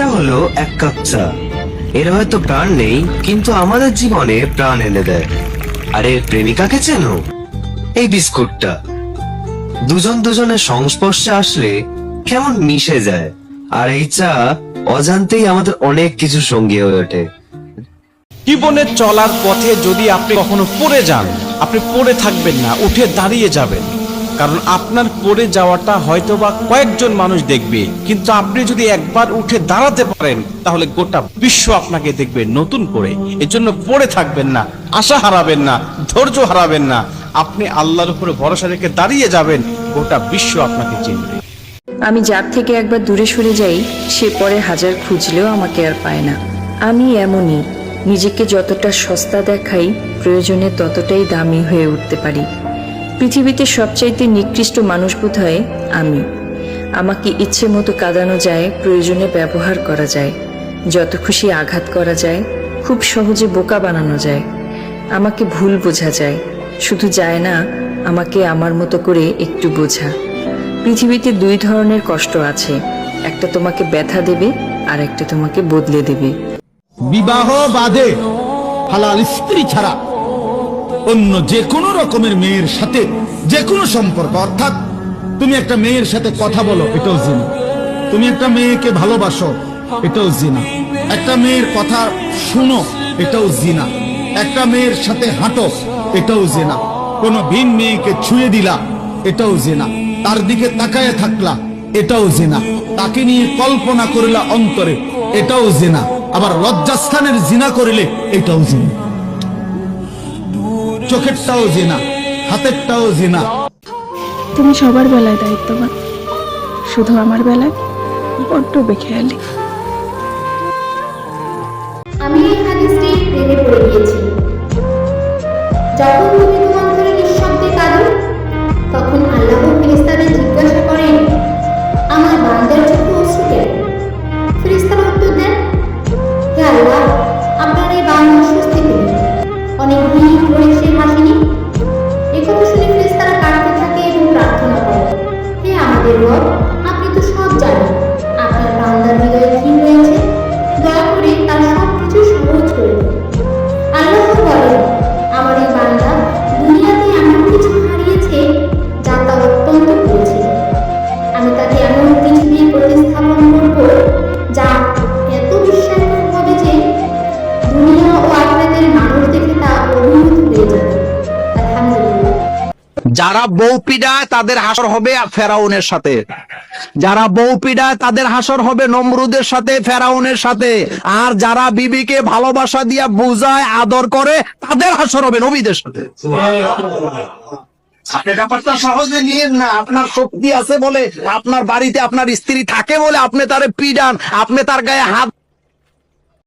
এটা হলো এক কাপ চা। এর হয়তো প্রাণ নেই, কিন্তু আমাদের জীবনে প্রাণ এনে দেয়। আর এর প্রেমিকাকে চেনো? এই বিস্কুটটা। দুজন দুজনের সংস্পর্শে আসলে কেমন মিশে যায়। আর এই চা অজান্তেই আমাদের অনেক কিছু সঙ্গী হয়ে ওঠে। জীবনে চলার পথে যদি আপনি কখনো পড়ে যান, আপনি পড়ে থাকবেন না, উঠে দাঁড়িয়ে যাবেন। কারণ আপনার পড়ে যাওয়াটা হয়তোবা কয়েকজন মানুষ দেখবে। কিন্তু আপনি যদি একবার উঠে দাঁড়াতে পারেন, তাহলে গোটা বিশ্ব আপনাকে দেখবে নতুন করে। এজন্য পড়ে থাকবেন না, আশা হারাবেন না, ধৈর্য হারাবেন না। আপনি আল্লাহর উপরে ভরসা রেখে দাঁড়িয়ে যাবেন, গোটা বিশ্ব আপনাকে চিনবে। আমি যার থেকে একবার দূরে সরে যাই, সে পরে হাজার খুঁজলেও আমাকে আর পায় না। আমি এমনই, নিজেকে যতটা সস্তা দেখাই, প্রয়োজনে ততটাই দামি হয়ে উঠতে পারি। পৃথিবীতে সবচাইতে নিকৃষ্ট মানুষ বোধ হয় আমি। আমাকে ইচ্ছে মতো কাঁদানো যায়, প্রয়োজনে ব্যবহার করা যায়। যত খুশি আঘাত করা যায়, খুব সহজে বোকা বানানো যায়। আমাকে ভুল বোঝা যায়। শুধু যায় না, আমাকে আমার মতো করে একটু বোঝা। পৃথিবীতে দুই ধরনের কষ্ট আছে। একটা তোমাকে ব্যথা দেবে, আর একটা তোমাকে বদলে দেবে। বিবাহ বাদে হালাল স্ত্রী ছাড়া অন্য যে কোনো রকমের মেয়ের সাথে যে কোনো সম্পর্ক, অর্থাৎ তুমি একটা মেয়ের সাথে কথা বলো এটাও জিনা তুমি একটা মেয়েকে ভালোবাসো এটাও জিনা একটা মেয়ের কথা শুনো এটাও জিনা একটা মেয়ের সাথে হাঁটো এটাও জেনা কোন ভিন মেয়েকে ছুঁয়ে দিলা এটাও জেনা তার দিকে তাকায় থাকলা এটাও জেনা তাকে নিয়ে কল্পনা করলা অন্তরে এটাও জেনা আবার লজ্জাস্থানের জিনা করিলে এটাও জেনা চোখেরটাও জেনা হাতেরটাও জিনা। তুমি সবার বেলায় দায়িত্ববান। শুধু আমার বেলায় বড্ড বেখেয়ালি। আমি এই যারা বউ পিডায় তাদের হাসর হবে ফেরাউনের সাথে। যারা বউ পিডায় তাদের হাসর হবে নমরুদের সাথে ফেরাউনের সাথে। আর যারা বিবিকে ভালোবাসা দিয়া বুঝায় আদর করে তাদের হাসর হবে নবীদের সাথে। আপনি ব্যাপারটা সহজে নিয়েন না। আপনার শক্তি আছে বলে আপনার বাড়িতে আপনার স্ত্রী থাকে বলে আপনি তারে পিডান আপনি তার গায়ে হাত